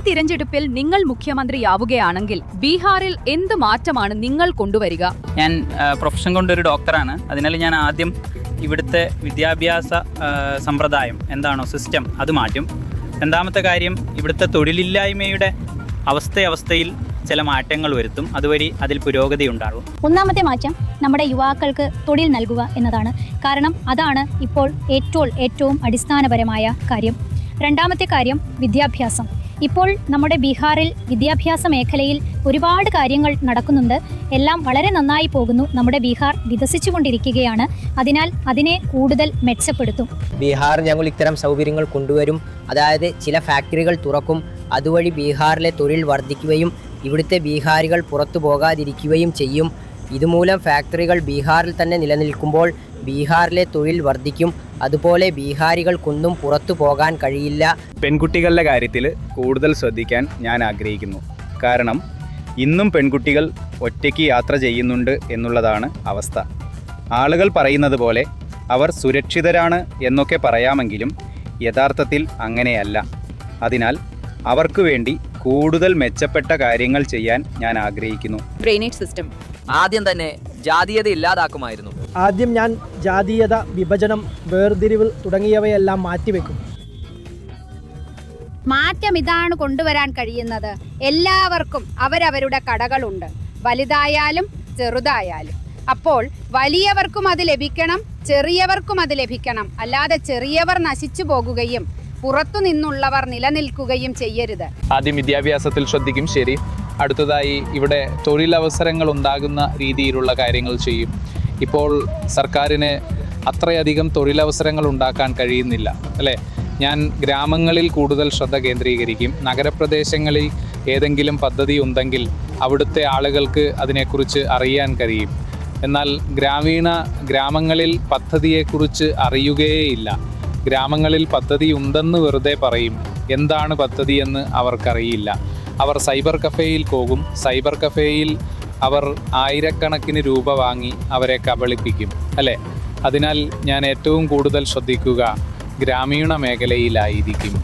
തിരഞ്ഞെടുപ്പിൽ നിങ്ങൾ മുഖ്യമന്ത്രിയാവുകയാണെങ്കിൽ ബീഹാറിൽ എന്ത് മാറ്റമാണ് നിങ്ങൾ കൊണ്ടുവരിക? ഞാൻ പ്രൊഫഷൻ കൊണ്ടൊരു ഡോക്ടറാണ് അതിനാൽ ഞാൻ ആദ്യം ഇവിടുത്തെ വിദ്യാഭ്യാസ സമ്പ്രദായം എന്താണോ സിസ്റ്റം അത് മാറ്റും. രണ്ടാമത്തെ കാര്യം ഇവിടുത്തെ തൊഴിലില്ലായ്മയുടെ അവസ്ഥ അവസ്ഥയിൽ ചില മാറ്റങ്ങൾ വരുത്തും. അതുവഴി അതിൽ പുരോഗതി ഉണ്ടാകും. ഒന്നാമത്തെ മാറ്റം നമ്മുടെ യുവാക്കൾക്ക് തൊഴിൽ നൽകുക എന്നതാണ്. കാരണം അതാണ് ഇപ്പോൾ ഏറ്റവും ഏറ്റവും അടിസ്ഥാനപരമായ കാര്യം. രണ്ടാമത്തെ കാര്യം വിദ്യാഭ്യാസം. ഇപ്പോൾ നമ്മുടെ ബീഹാറിൽ വിദ്യാഭ്യാസ മേഖലയിൽ ഒരുപാട് കാര്യങ്ങൾ നടക്കുന്നുണ്ട്. എല്ലാം വളരെ നന്നായി പോകുന്നു. നമ്മുടെ ബീഹാർ വികസിച്ചുകൊണ്ടിരിക്കുകയാണ്. അതിനാൽ അതിനെ കൂടുതൽ മെച്ചപ്പെടുത്തും. ബീഹാർ ഞങ്ങൾ ഇത്തരം സൗകര്യങ്ങൾ കൊണ്ടുവരും. അതായത് ചില ഫാക്ടറികൾ തുറക്കും. അതുവഴി ബീഹാറിലെ തൊഴിൽ വർദ്ധിക്കുകയും ഇവിടുത്തെ ബീഹാരികൾ പുറത്തു പോകാതിരിക്കുകയും ചെയ്യും. ഇതുമൂലം ഫാക്ടറികൾ ബീഹാറിൽ തന്നെ നിലനിൽക്കുമ്പോൾ ബീഹാറിലെ തൊഴിൽ വർദ്ധിക്കും. അതുപോലെ ബീഹാരികൾക്കൊന്നും പുറത്തു പോകാൻ കഴിയില്ല. പെൺകുട്ടികളുടെ കാര്യത്തിൽ കൂടുതൽ ശ്രദ്ധിക്കാൻ ഞാൻ ആഗ്രഹിക്കുന്നു. കാരണം ഇന്നും പെൺകുട്ടികൾ ഒറ്റയ്ക്ക് യാത്ര ചെയ്യുന്നുണ്ട് എന്നുള്ളതാണ് അവസ്ഥ. ആളുകൾ പറയുന്നത് പോലെ അവർ സുരക്ഷിതരാണ് എന്നൊക്കെ പറയാമെങ്കിലും യഥാർത്ഥത്തിൽ അങ്ങനെയല്ല. അതിനാൽ അവർക്ക് വേണ്ടി കൂടുതൽ മെച്ചപ്പെട്ട കാര്യങ്ങൾ ചെയ്യാൻ ഞാൻ ആഗ്രഹിക്കുന്നു. ഡ്രെയിനേജ് സിസ്റ്റം ആദ്യം തന്നെ ജാതീയത ഇല്ലാതാക്കുമായിരുന്നു. ആദ്യം ഞാൻ ജാതീയത വിഭജനം വേർതിരിവ് തുടങ്ങിയവയെല്ലാം മാറ്റിവെക്കും. മാറ്റം ഇതാണ് കൊണ്ടുവരാൻ കഴിയുന്നത്. എല്ലാവർക്കും അവരവരുടെ കടകളുണ്ട്. വലുതായാലും ചെറുതായാലും. അപ്പോൾ വലിയവർക്കും അത് ലഭിക്കണം ചെറിയവർക്കും അത് ലഭിക്കണം. അല്ലാതെ ചെറിയവർ നശിച്ചു പോകുകയും പുറത്തു നിന്നുള്ളവർ നിലനിൽക്കുകയും ചെയ്യരുത്. ആദ്യം വിദ്യാഭ്യാസത്തിൽ ശ്രദ്ധിക്കും ശരി. അടുത്തതായി ഇവിടെ തൊഴിലവസരങ്ങൾ ഉണ്ടാകുന്ന രീതിയിലുള്ള കാര്യങ്ങൾ ചെയ്യും. ഇപ്പോൾ സർക്കാരിന് അത്രയധികം തൊഴിലവസരങ്ങൾ ഉണ്ടാക്കാൻ കഴിയുന്നില്ല അല്ലേ? ഞാൻ ഗ്രാമങ്ങളിൽ കൂടുതൽ ശ്രദ്ധ കേന്ദ്രീകരിക്കും. നഗരപ്രദേശങ്ങളിൽ ഏതെങ്കിലും പദ്ധതി ഉണ്ടെങ്കിൽ അവിടുത്തെ ആളുകൾക്ക് അതിനെക്കുറിച്ച് അറിയാൻ കഴിയും. എന്നാൽ ഗ്രാമീണ ഗ്രാമങ്ങളിൽ പദ്ധതിയെക്കുറിച്ച് അറിയുകയേയില്ല. ഗ്രാമങ്ങളിൽ പദ്ധതി ഉണ്ടെന്ന് വെറുതെ പറയും. എന്താണ് പദ്ധതി എന്ന് അവർക്കറിയില്ല. അവർ സൈബർ കഫേയിൽ പോകും. സൈബർ കഫേയിൽ അവർ ആയിരക്കണക്കിന് രൂപ വാങ്ങി അവരെ കബളിപ്പിക്കും അല്ലേ? അതിനാൽ ഞാൻ ഏറ്റവും കൂടുതൽ ശ്രദ്ധിക്കുക ഗ്രാമീണ മേഖലയിലായിരിക്കും.